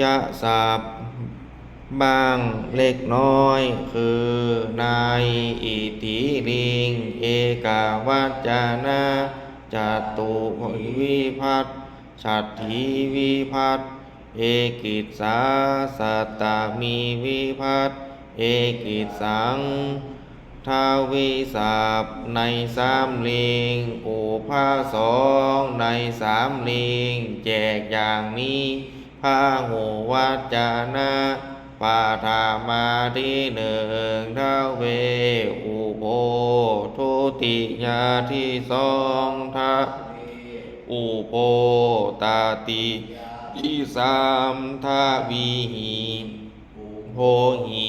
ยะสับบางเล็กน้อย คือนายอิทธิลิง เอกาวัจานะจัตุวิพัตฉัตถีวิพัตเอกิสาสัตตามีวิพัตเอกิสังทาวิสาบในสามลิงอุภาสองในสามลิง แจกอย่างนี้ พาหูวัจจานะปาธามาที่หนึ่งทาเวอุโภทุติยาที่สองทาอุโภตาติที่สามทาวีหีโพหี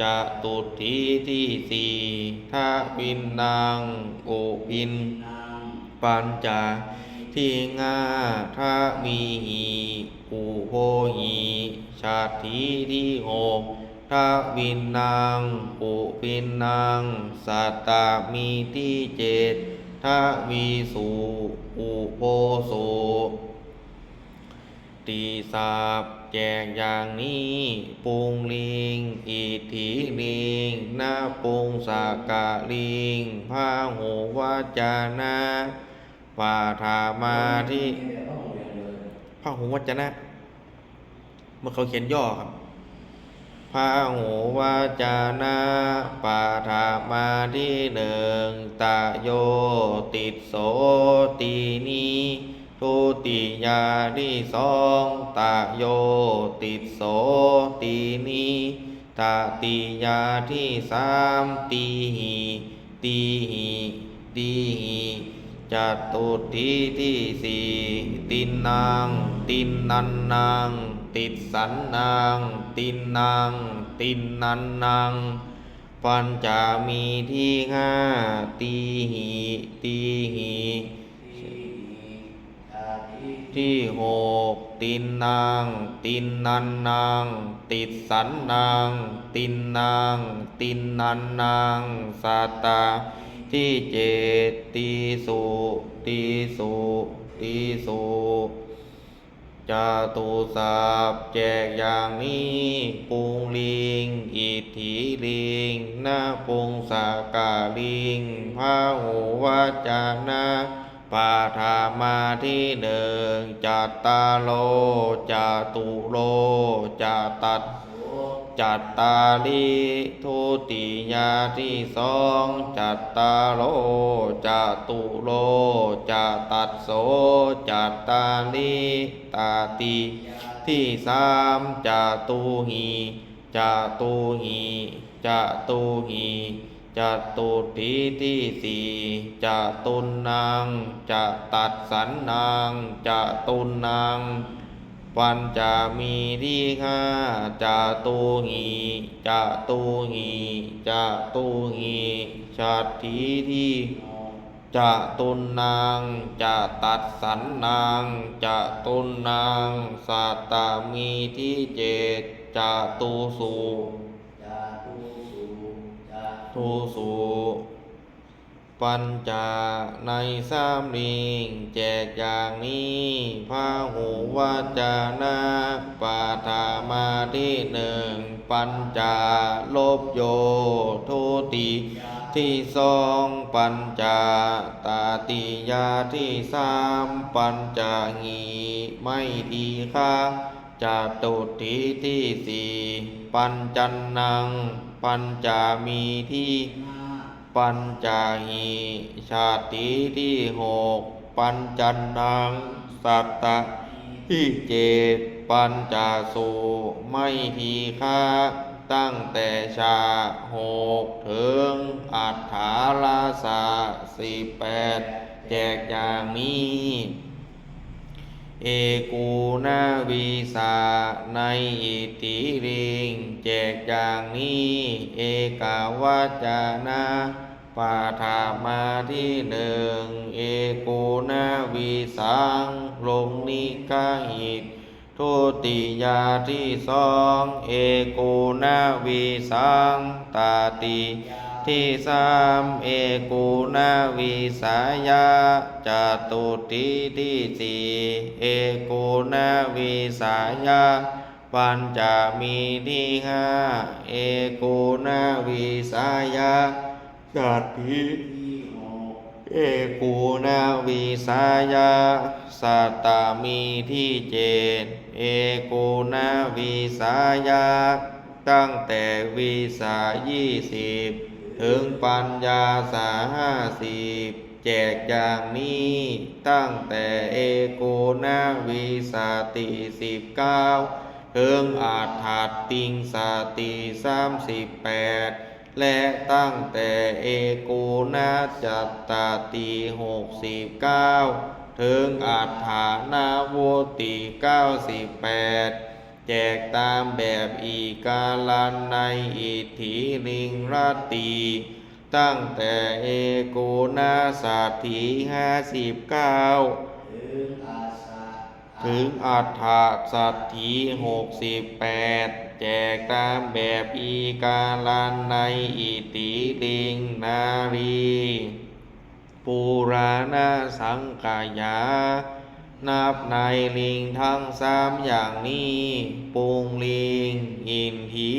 จะตุทีที่สี่ทาวินนางอุปิน ปัญจาที่งาทามีหี อุโพหีชาติที่หกทาวินนางอุปินนางสัตตามีที่เจ็ดทาวีสุอุโพสุตีสาบแจกอย่างนี้ปุงลิง อิทิลิงนาปุงสากาลิงพาหูวจานะปาธามาที่ พาหูวาจนะ เมื่อเขาเขียนย่อครับพาหูวาจานะปาธามาที่หนึ่งตาโยติดโสตีนีทุติยาที่สองตาโยติดโสตีนีตาติยาที่สามตีหีตีหีตีหี จัตุทีที่สี่ตินนาง ตินนันนาง ติดสันนาง ตินนาง ตินนันนางปัญจามีที่ห้าตีหีตีหีที่หกตินนาง ตินนันนาง ติดสันนาง ตินนาง ตินนันนางสาตา ที่เจตีสุตีสุตีสุจาตุสาบแจกอย่างนี้ปุงลิง อิทธิลิงนาปุงสากาลิงพาหูวัจานะปาธามาที่หนึ่งจัตตาโลจาตุโลจาตัด จัตตาลีทุติยาที่สองจัตตาโลจาตุโลจาตัดโสจัตตาลีตาติที่สามจาตุหีจาตุหีจาตุหีจะตุทีที่สี่จะตุนนางจะตัดสันนางจะตุนนาง ปัญจะมีที่ห้าจะตูหีจะตูหีจะตูหีชาติที่จะตุนนางจะตัดสันนางจะตุนนางสัตตามีที่เจ็ดจะตูสูทุสุ ปัญจาในสามลิงแจกอย่างนี้พาหูวัจจานะปาธามาที่หนึ่งปัญจาลบโยทุติที่สองปัญจาตาติยาที่สามปัญจางีไม่ทีค่าจะตุติที่สี่ปัญจันนัง ปัญจามีที่ ปัญจาหีชาติที่หกปัญจันนังสัตตะที่เจ็ดปัญจาสุไม่ทีค่าตั้งแต่ชาหกถึงอัฏฐาลาสาสี่แปดแจกอย่างนี้ เอกูนาวีสาในอิติริง แจกอย่างนี้ เอกาวัจจานะ ปาธามาที่หนึ่งเอกูนาวีสังลงนิกาหิตทุติยาที่สองเอกูนาวีสังตาติที่สามเอกูนาวีสายาจตุติที่สี่เอกูนาวีสายาปัญจมีที่ห้าเอกูนาวิสายะ สัตถิเอกูนาวิสายะสัตตามีที่เจดเอกูนาวิสายะตั้งแต่วิสายี่สิบถึงปัญญาสาห้าสิบแจกอย่างนี้ตั้งแต่เอกูนาวิสาติสิบเก้าถึงอาถาติงสาติสามสิบแปด และตั้งแต่เอกูนาจัตตาติหกสิบเก้าถึงอาถานาโวติเก้าสิบแปดแจกตามแบบอีกาลันในอิทธิลิงรตีตั้งแต่เอกูนาสัตถีห้าสิบเก้า ถึงอัฏฐสัตถีหกสิบแปดแจกตามแบบอีกาลันในอิติลิงนารีปูราณสังกายา นับในลิงทั้งสามอย่างนี้ปุงลิง อินที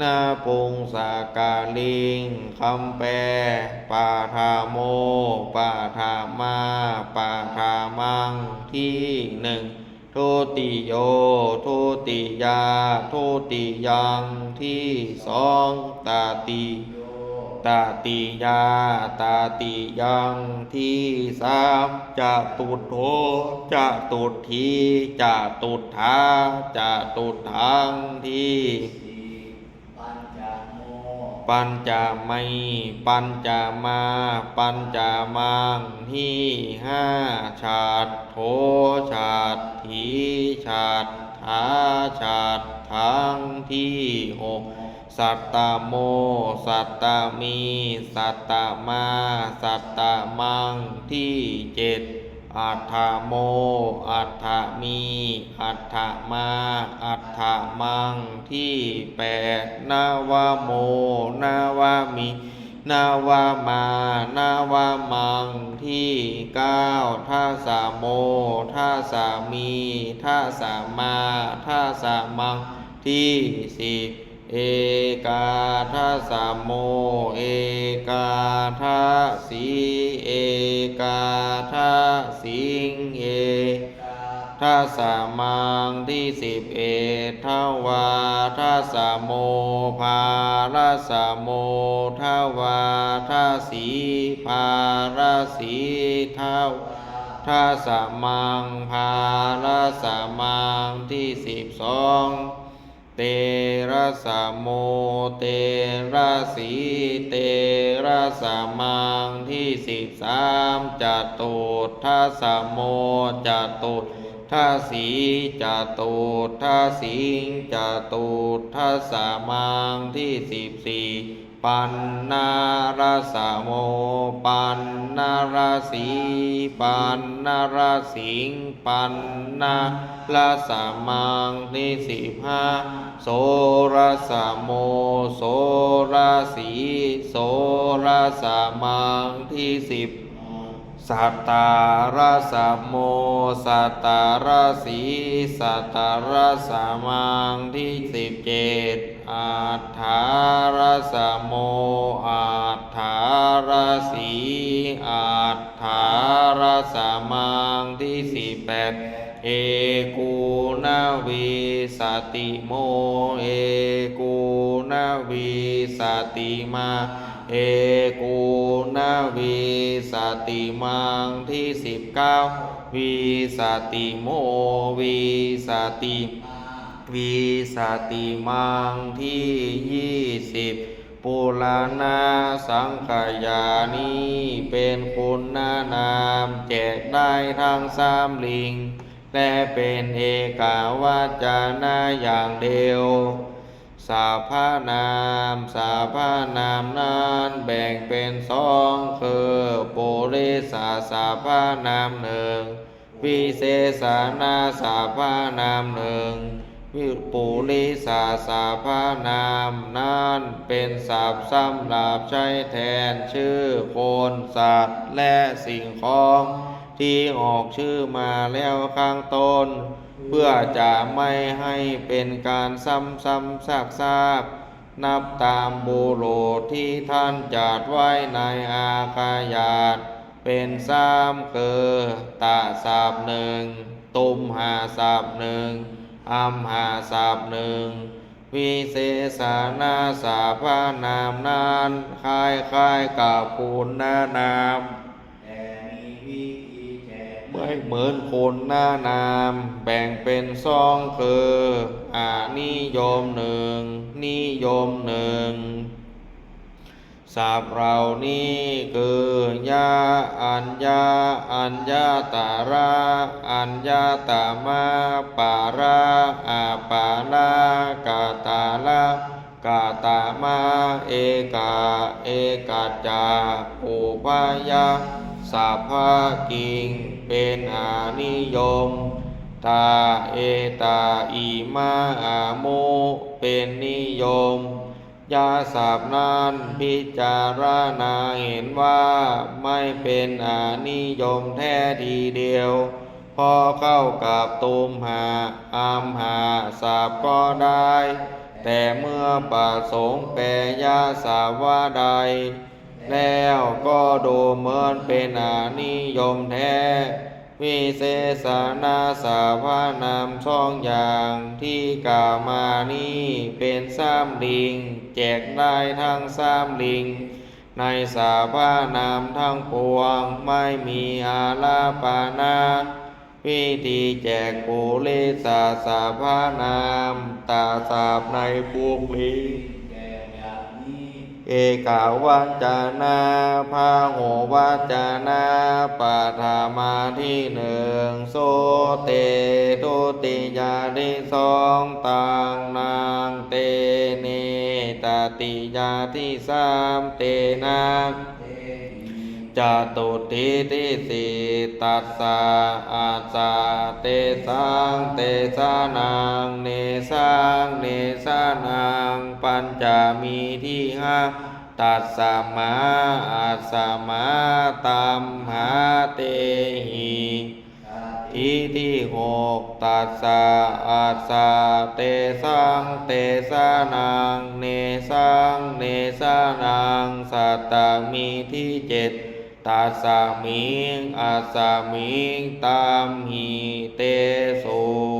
นาปุงสากาลิงคำแปลปาทาโมปาทามาปาทามัง ที่หนึ่งโทติโย โทติยา โทติยังที่สองตาติตาติยา ตาติยังที่สามจะตุโทจะตุทีจะตุทาจะตุทางที่ ปัญจาไมปัญจามา ปัญจามังที่ห้าชาติโทชาติทีชาติทาชาติทั้งที่หกสัตตโม สัตตมี สัตตมา สัตตมังที่เจ็ด อัฏฐโม อัฏฐมี อัฏฐมา อัฏฐมัง ที่แปดนาวโม นาวามี นาวามานาวามัง ที่เก้าท่าสามโมท่าสามีท่าสามาท่าสามัง ที่สิบ เอกาทัสสมโม เอกาทัสีเอกาทัสิงเอทัสสามังที่สิบเอทวาทัสสะโมภารัสสะโมทวาทัสีภาราสีทวทัสสะมังภารัสสะมังที่สิบสอง เตระสะโมเตระสีเตระสะมังที่สิบสามจัตุทัสะโมจัตุทัสีจัตุทัสิงจัตุทัสสะมังที่สิบสี่ ปันนารสโมปันนารสีปันนารสิงปันนาลสามังที่สิบห้าโสรสโมโสราสีโสราสามังที่สิบสัตตาราสะโม สัตตาราสีสัตตาราสะมังที่สิบเจ็ดอาถาราสะโม อาถาราสีอาถาราสะมังที่สิบแปดเอกูนาวิสติโม เอกูนาวิสติมา เอกูนาวิสติมังที่สิบเก้าวิสติโมวิสติวิสติมังที่ยี่สิบปุราณาสังขยานีเป็นคุณนานามแจกได้ทั้งสามลิง และเป็นเอกาวาจานาอย่างเดียว สาพานาม สาพานามนั้นแบ่งเป็นสองคือปุริสาสาพานามหนึ่งวิเศษนาสาพานามหนึ่งวิปุริสาสาพานามนั้นเป็นศัพท์สำหรับใช้แทนชื่อคนสัตว์และสิ่งของ ที่ออกชื่อมาแล้วข้างต้น พื่อจะไม่ให้เป็นการซ้ำซ้ำซากซากนับตามบุรุษที่ท่านจัดไว้ในอาคายาตเป็นสามคือตาสาบหนึ่ง ตุมหาสาบหนึ่งอัมหาสาบหนึ่ง วิเศษนาสาพานามนานคล้ายคล้ายๆกับปูนนานาม กเหมือนคนหน้านาม แบ่งเป็นสองคืออานิยมหนึ่ง นิยมหนึ่งสับเหล่านี้คือยาอัญญาอัญญาตาราอัญญาตามาปาราอาปาลากาตาลากาตามาเอกาเอกาจาอุปายา สัพพะกิงเป็นอานิยมตาเอตาอิมาอาโมเป็นนิยมยาสับนั้นพิจารณาเห็นว่าไม่เป็นอานิยมแท้ทีเดียว พอเข้ากับตุมหาอามหาสับก็ได้ แต่เมื่อประสงค์แปลยาสาวว่าใด แล้วก็ดูเหมือนเป็นอานิยมแท้ วิเศษนาสาพานามช่องอย่างที่กล่าวมานี้เป็นสามลิง แจกได้ทั้งสามลิง ในสาพานามทั้งปวงไม่มีอาลาปานาวิธีแจกปุริสาสาพานาม ตาสาบในพวกลิงแจกอย่างนี้ เอกาวัจนาพาโหวัจนาปาธามาที่หนึ่งโสเตตุติยาที่สองตังนางเตเนตติยาที่สามเตนา จตุติที่สี่ตัสสะอาสาเตสังเตสานังเนสังเนสานังปัญจมีที่ห้าตัสสะมาอาสามาตัมหาเตหิทีที่หกตัสสะอาสาเตสังเตสานังเนสังเนสานังสัตตมีที่เจ็ด ตาสามิงอาสามิงตามหิเตสุ